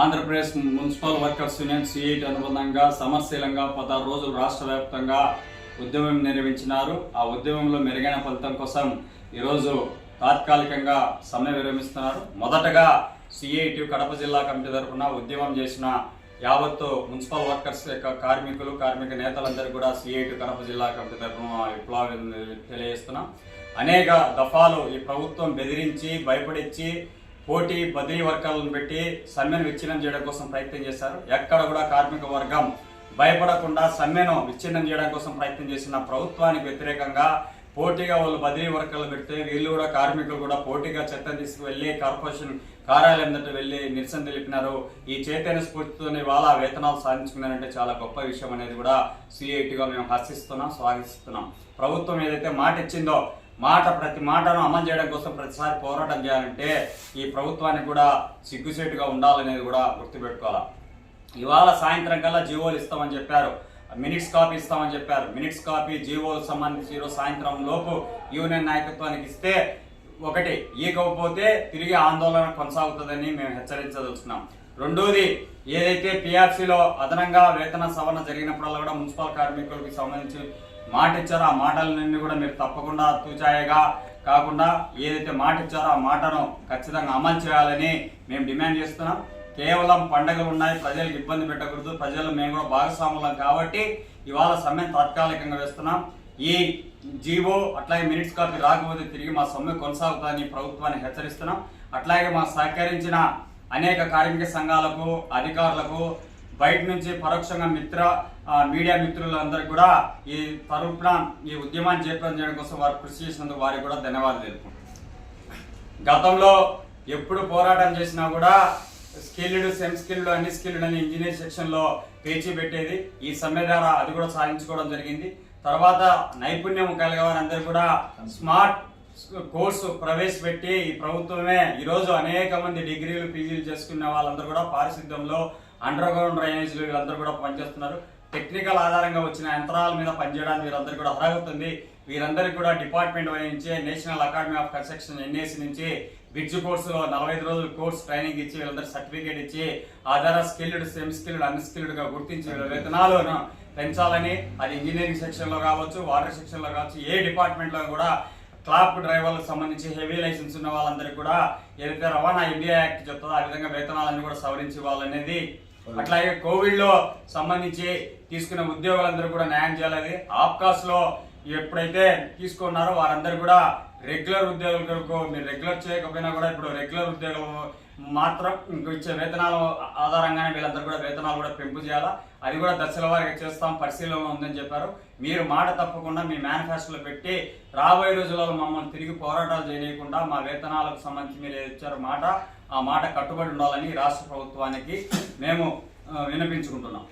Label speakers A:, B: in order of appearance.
A: Andhra Pradesh municipal workers union CITU అనుబంధంగా సమరశీలంగా పదహారు రోజులు రాష్ట్ర వ్యాప్తంగా ఉద్యమం నిర్వహించినారు. ఆ ఉద్యమంలో మెరుగైన ఫలితం కోసం ఈరోజు తాత్కాలికంగా సమ్మె విరమిస్తున్నారు. మొదటగా సిఐటి కడప జిల్లా కమిటీ తరఫున ఉద్యమం చేసిన యావత్తు మున్సిపల్ వర్కర్స్ యొక్క కార్మికులు కార్మిక నేతలందరూ కూడా సిఐటి కడప జిల్లా కమిటీ తరఫున విప్లవం తెలియజేస్తున్నాం. అనేక దఫాలు ఈ ప్రభుత్వం బెదిరించి భయపడించి పోటీ బదిలీ వర్గాలను పెట్టి సమ్మెను విచ్ఛిన్నం చేయడం కోసం ప్రయత్నం చేశారు. ఎక్కడ కూడా కార్మిక వర్గం భయపడకుండా సమ్మెను విచ్ఛిన్నం చేయడం కోసం ప్రయత్నం చేసిన ప్రభుత్వానికి వ్యతిరేకంగా పోటీగా వాళ్ళు బదిలీ వర్గాలు పెడితే వీళ్ళు కూడా కార్మికులు కూడా పోటీగా చెత్త తీసుకువెళ్ళి కార్పొరేషన్ కార్యాలయం దగ్గర వెళ్ళి నిరసన తెలిపినారు. ఈ చైతన్య స్ఫూర్తితోనే వాళ్ళ వేతనాలు సాధించుకున్నారంటే చాలా గొప్ప విషయం అనేది కూడా సిఐటిగా మేము హర్షిస్తున్నాం స్వాగతిస్తున్నాం. ప్రభుత్వం ఏదైతే మాట ఇచ్చిందో మాట ప్రతి మాటను అమలు చేయడం కోసం ప్రతిసారి పోరాటం చేయాలంటే ఈ ప్రభుత్వానికి కూడా సిగ్గుసేటుగా ఉండాలనేది కూడా గుర్తుపెట్టుకోవాలి. ఇవాళ సాయంత్రం కల్లా జీవోలు ఇస్తామని చెప్పారు. మినిట్స్ కాపీ ఇస్తామని చెప్పారు. మినిట్స్ కాపీ జీవోలు సంబంధించి ఈరోజు సాయంత్రం లోపు యూనియన్ నాయకత్వానికి ఇస్తే ఒకటి ఇవ్వకపోతే తిరిగి ఆందోళన కొనసాగుతుందని మేము హెచ్చరించదలుచున్నాం రెండోది ఏదైతే పిఆర్సీలో అదనంగా వేతన సవరణ జరిగినప్పుడల్లా కూడా మున్సిపల్ కార్మికులకు సంబంధించి మాట ఇచ్చారో ఆ మాటలన్నీ కూడా మీరు తప్పకుండా తూచాయగా కాకుండా ఏదైతే మాట ఇచ్చారో ఆ మాటను ఖచ్చితంగా అమలు చేయాలని మేము డిమాండ్ చేస్తున్నాం. కేవలం పండుగలు ఉన్నాయి ప్రజలకు ఇబ్బంది పెట్టకూడదు. ప్రజలు మేము కూడా భాగస్వాములం కాబట్టి ఇవాళ సమ్మెను తాత్కాలికంగా వేస్తున్నాం. ఈ జీవో అట్లాగే మినిట్స్ కాపీ రాకపోతే తిరిగి మా సమ్మె కొనసాగుతుందని ప్రభుత్వాన్ని హెచ్చరిస్తున్నాం. అట్లాగే మా సహకరించిన అనేక కార్మిక సంఘాలకు అధికారులకు బయట నుంచి పరోక్షంగా మిత్ర మీడియా మిత్రులందరికీ కూడా ఈ తరపున ఈ ఉద్యమాన్ని చేపట్టడం చేయడం కోసం వారు కృషి చేసినందుకు వారికి కూడా ధన్యవాదాలు తెలుపుకుంటున్నాం గతంలో ఎప్పుడు పోరాటం చేసినా కూడా స్కిల్డ్ సెమ్ స్కిల్డ్ అన్ని స్కిల్డ్ అని ఇంజనీర్ సెక్షన్లో పేచీ పెట్టేది. ఈ సమ్మె ద్వారా అది కూడా సాధించుకోవడం జరిగింది. తర్వాత నైపుణ్యం కలిగే వారందరూ కూడా స్మార్ట్ కోర్సు ప్రవేశపెట్టి ఈ ప్రభుత్వమే ఈరోజు అనేక మంది డిగ్రీలు పీజీలు చేసుకున్న వాళ్ళందరూ కూడా పారిశుద్ధ్యంలో అండర్ గ్రౌండ్ డ్రైనేజీలు వీళ్ళందరూ కూడా పనిచేస్తున్నారు. టెక్నికల్ ఆధారంగా వచ్చిన యంత్రాల మీద పనిచేయడానికి వీరందరూ కూడా అర్హత ఉంది వీరందరికీ కూడా డిపార్ట్మెంట్ నుంచి national academy of construction NAC నుంచి బ్రిడ్జ్ కోర్సులో నలభై ఐదు కోర్స్ ట్రైనింగ్ ఇచ్చి వీళ్ళందరూ సర్టిఫికేట్ ఇచ్చి ఆధార స్కిల్డ్ సెమ్ స్కిల్డ్ అన్స్కిల్డ్గా గుర్తించి వీళ్ళ వేతనాలను పెంచాలని అది ఇంజనీరింగ్ సెక్షన్లో కావచ్చు వాటర్ సెక్షన్లో కావచ్చు ఏ డిపార్ట్మెంట్లో కూడా క్లాప్ డ్రైవర్లకు సంబంధించి హెవీ లైసెన్స్ ఉన్న వాళ్ళందరికీ కూడా ఏదైతే రవాణా ఇండియా యాక్ట్ చెప్తుందో ఆ విధంగా వేతనాలన్నీ కూడా సవరించి ఇవ్వాలనేది అట్లాగే కోవిడ్లో సంబంధించి తీసుకున్న ఉద్యోగులందరూ కూడా న్యాయం చేయాలి ఆప్కాస్లో ఎప్పుడైతే తీసుకున్నారో వారందరూ కూడా రెగ్యులర్ ఉద్యోగులకు మీరు రెగ్యులర్ చేయకపోయినా కూడా ఇప్పుడు రెగ్యులర్ ఉద్యోగులు మాత్రం ఇచ్చే వేతనాల ఆధారంగానే వీళ్ళందరూ కూడా వేతనాలు కూడా పెంపు చేయాలా? అది కూడా దశల వారికి చేస్తాం పరిశీలనలో ఉందని చెప్పారు. మీరు మాట తప్పకుండా మీ మేనిఫెస్టోలో పెట్టి రాబోయే రోజులలో మమ్మల్ని తిరిగి పోరాటాలు చేయకుండా మా వేతనాలకు సంబంధించి మీరు ఏది మాట ఆ మాట కట్టుబడి ఉండాలని రాష్ట్ర ప్రభుత్వానికి మేము వినిపించుకుంటున్నాం